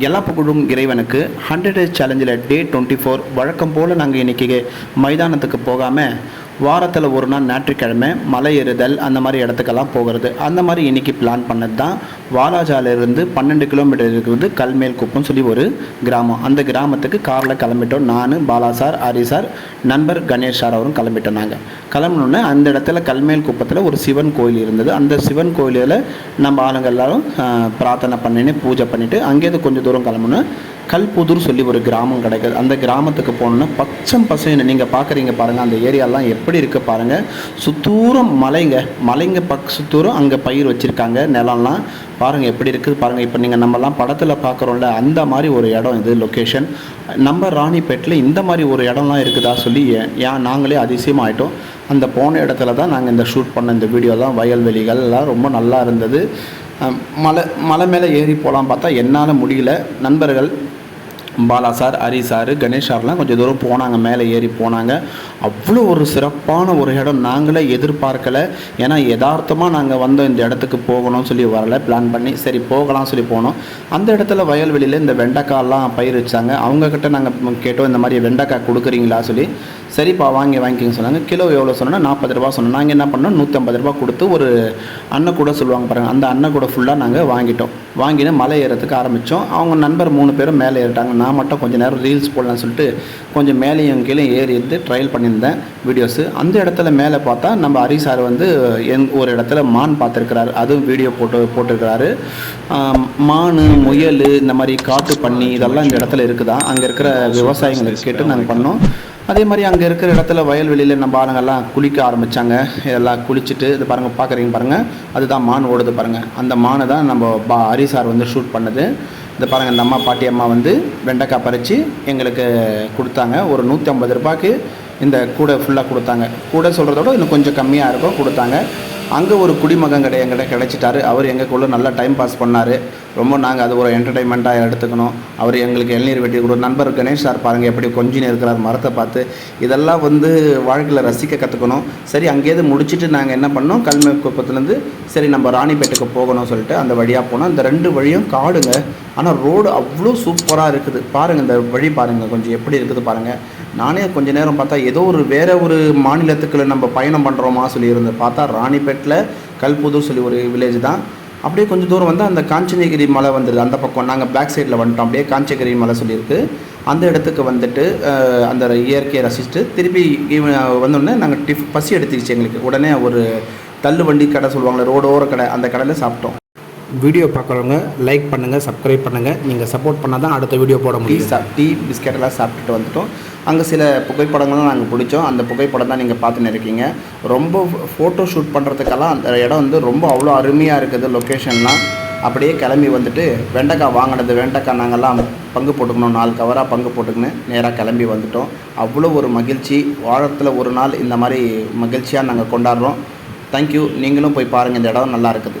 எல்லா புகழும் இறைவனுக்கு ஹண்ட்ரட் டேஸ் சேலஞ்சில் டே டுவெண்ட்டி ஃபோர் வழக்கம் போல் நாங்கள் இன்றைக்கி மைதானத்துக்கு போகாமல் வாரத்தில் ஒரு நாள் ஞாயிற்றுக்கிழமை மலை ஏறுதல் அந்த மாதிரி இடத்துக்கெல்லாம் போகிறது. அந்த மாதிரி இன்றைக்கி பிளான் பண்ணது தான் வாலாஜாலிருந்து பன்னெண்டு கிலோமீட்டர் இருக்கிறது கல்மேல் குப்பம் சொல்லி ஒரு கிராமம். அந்த கிராமத்துக்கு காரில் கிளம்பிட்டோம். நான் பாலா சார் ஹரி சார் நண்பர் கணேஷ் சார் அவரும் கிளம்பிட்டோம் நாங்கள் கிளம்பினோடனே அந்த இடத்துல கல்மேல் குப்பத்தில் ஒரு சிவன் கோயில் இருந்தது. அந்த சிவன் கோயிலில் நம்ம ஆளுங்க எல்லாரும் பிரார்த்தனை பண்ணின்னு பூஜை பண்ணிவிட்டு அங்கேருந்து கொஞ்சம் தூரம் கிளம்புனோம் கல்புதூர் சொல்லி ஒரு கிராமம் கிடைக்குது. அந்த கிராமத்துக்கு போனோன்னா பச்சம் பசைன்னு நீங்கள் பார்க்குறீங்க பாருங்கள் அந்த ஏரியாலாம் எப்படி எப்படி இருக்குது பாருங்கள் சுத்தூரம் மலைங்க. மலைங்க பக் சுத்தூரம் அங்கே பயிர் வச்சுருக்காங்க நிலம்லாம். பாருங்கள் எப்படி இருக்குது பாருங்கள் இப்போ நீங்கள் நம்மலாம் படத்தில் பார்க்குறோம்ல அந்த மாதிரி ஒரு இடம் இது லொக்கேஷன் நம்ம ராணிப்பேட்டில் இந்த மாதிரி ஒரு இடம்லாம் இருக்குதா சொல்லி ஏன் ஏன் நாங்களே அதிசயமாகிட்டோம் அந்த போன இடத்துல தான் நாங்கள் இந்த ஷூட் பண்ண இந்த வீடியோ தான். வயல்வெளிகள் எல்லாம் ரொம்ப நல்லா இருந்தது. மலை மலை மேலே ஏறி போகலாம் பார்த்தா என்னால் முடியல. நண்பர்கள் பாலா சார் ஹரி சார் கணேஷ் சார்லாம் கொஞ்சம் தூரம் போனாங்க மேலே ஏறி போனாங்க. அவ்வளோ ஒரு சிறப்பான ஒரு இடம் நாங்களே எதிர்பார்க்கலை. ஏன்னா யதார்த்தமாக நாங்கள் வந்தோம் இந்த இடத்துக்கு போகணும்னு சொல்லி வரல. பிளான் பண்ணி சரி போகலாம் சொல்லி போனோம். அந்த இடத்துல வயல்வெளியில் இந்த வெண்டைக்காய்லாம் பயிர் வச்சாங்க அவங்கக்கிட்ட நாங்கள் கேட்டோம் இந்த மாதிரி வெண்டைக்காய் கொடுக்குறீங்களா? சொல்லி. சரிப்பா வாங்கி வாங்கிக்கிங்க சொன்னாங்க. கிலோ எவ்வளோ சொன்னோன்னா நாற்பது ரூபா சொன்னோம். நாங்கள் என்ன பண்ணோம் நூற்றம்பது ரூபா கொடுத்து ஒரு அன்னை கூட சொல்லுவாங்க பாருங்கள் அந்த அன்னை கூட ஃபுல்லாக நாங்கள் வாங்கிட்டோம். வாங்கினு மலை ஏறத்துக்கு ஆரம்பித்தோம் அவங்க நண்பர் மூணு பேரும் மேலே ஏறிட்டாங்க. நான் மட்டும் கொஞ்சம் நேரம் ரீல்ஸ் போடலாம்னு சொல்லிட்டு கொஞ்சம் மேலேயும் கீழே ஏறி இருந்து ட்ரையல் பண்ணியிருந்தேன் வீடியோஸு அந்த இடத்துல மேலே பார்த்தா நம்ம ஹரி சார் வந்து எங் ஒரு இடத்துல மான் பார்த்துருக்கிறாரு. அதுவும் வீடியோ போட்டு போட்டிருக்கிறாரு. மான் முயல் இந்த மாதிரி காட்டு பண்ணி இதெல்லாம் இந்த இடத்துல இருக்குதா? அங்கே இருக்கிற விவசாயிங்களுக்கு கேட்டு நாங்கள் பண்ணோம். அதே மாதிரி அங்கே இருக்கிற இடத்துல வயல்வெளியில் நம்ம ஆளுங்கெல்லாம் குளிக்க ஆரம்பித்தாங்க இதெல்லாம் குளிச்சுட்டு இது பாருங்கள் பார்க்குறீங்க பாருங்கள் அதுதான் மான் ஓடுது பாருங்கள் அந்த மானை தான் நம்ம பா ஹரி சார் வந்து ஷூட் பண்ணது. இந்த பாருங்கள் இந்த அம்மா பாட்டி அம்மா வந்து வெண்டைக்காய் பறித்து எங்களுக்கு கொடுத்தாங்க. ஒரு நூற்றி ஐம்பது ரூபாய்க்கு இந்த கூடை ஃபுல்லாக கொடுத்தாங்க. கூடை சொல்கிறத விட இன்னும் கொஞ்சம் கம்மியாக இருக்கும் கொடுத்தாங்க. அங்கே ஒரு குடிமகன் கடை எங்கிட்ட கிடச்சிட்டாரு. அவர் எங்களுக்குள்ள நல்லா டைம் பாஸ் பண்ணார். ரொம்ப நாங்கள் அது ஒரு என்டர்டைன்மெண்ட்டாக எடுத்துக்கணும். அவர் எங்களுக்கு இளநீர் வெட்டி கொடு நண்பர் கணேஷ் சார் பாருங்கள் எப்படி கொஞ்சம் இருக்கிறார் மரத்தை பார்த்து. இதெல்லாம் வந்து வாழ்க்கையில் ரசிக்க கற்றுக்கணும் சரி அங்கேயிருந்து முடிச்சுட்டு நாங்கள் என்ன பண்ணோம்? கல்மை குப்பத்துலேருந்து சரி நம்ம ராணிப்பேட்டுக்கு போகணும்னு சொல்லிட்டு அந்த வழியாக போனோம். இந்த ரெண்டு வழியும் காடுங்க. ஆனால் ரோடு அவ்வளோ சூப்பராக இருக்குது. பாருங்கள் இந்த வழி பாருங்கள் கொஞ்சம் எப்படி இருக்குது பாருங்கள் நானே கொஞ்ச நேரம் பார்த்தா ஏதோ ஒரு வேற ஒரு மாநிலத்துக்குள்ள நம்ம பயணம் பண்ணுறோமா சொல்லியிருந்து பார்த்தா ராணிப்பேட்டில் கல்புதூர் சொல்லி ஒரு வில்லேஜ் தான். அப்படியே கொஞ்சம் தூரம் வந்து அந்த காஞ்சனகிரி மலை வந்துடுது அந்த பக்கம் நாங்கள் பேக் சைடில் வந்துட்டோம். அப்படியே காஞ்சகிரி மலை சொல்லியிருக்கு. அந்த இடத்துக்கு வந்துட்டு அந்த இயற்கையை ரசிச்சுட்டு திருப்பி வந்தோடனே நாங்கள் டிஃப் பசி எடுத்துக்கிச்சு எங்களுக்கு. உடனே ஒரு தள்ளு வண்டி கடை சொல்லுவாங்களே ரோடோர கடை அந்த கடையில் சாப்பிட்டோம். வீடியோ பார்க்குறவங்க லைக் பண்ணுங்கள் சப்ஸ்கிரைப் பண்ணுங்கள் நீங்கள் சப்போர்ட் பண்ணால் தான் அடுத்த வீடியோ போட டீ முடியும். டீ பிஸ்கெட் எல்லாம் சாப்பிட்டுட்டு வந்துட்டோம். அங்கே சில புகைப்படங்களும் நாங்கள் பிடிச்சோம். அந்த புகைப்படம் தான் நீங்கள் பார்த்துன்னு இருக்கீங்க ரொம்ப ஃபோட்டோ ஷூட் பண்ணுறதுக்கெல்லாம் அந்த இடம் வந்து ரொம்ப அவ்வளோ அருமையாக இருக்குது லொக்கேஷன்லாம் அப்படியே கிளம்பி வந்துட்டு வெண்டைக்காய் வாங்கினது வெண்டைக்காய் நாங்கள்லாம் பங்கு போட்டுக்கணும். நாலு கவராக பங்கு போட்டுக்கின்னு நேராக கிளம்பி வந்துட்டோம். அவ்வளோ ஒரு மகிழ்ச்சி. வாரத்தில் ஒரு நாள் இந்த மாதிரி மகிழ்ச்சியாக நாங்கள் கொண்டாடுறோம். தேங்க்யூ நீங்களும் போய் பாருங்கள் இந்த இடம் நல்லா இருக்குது.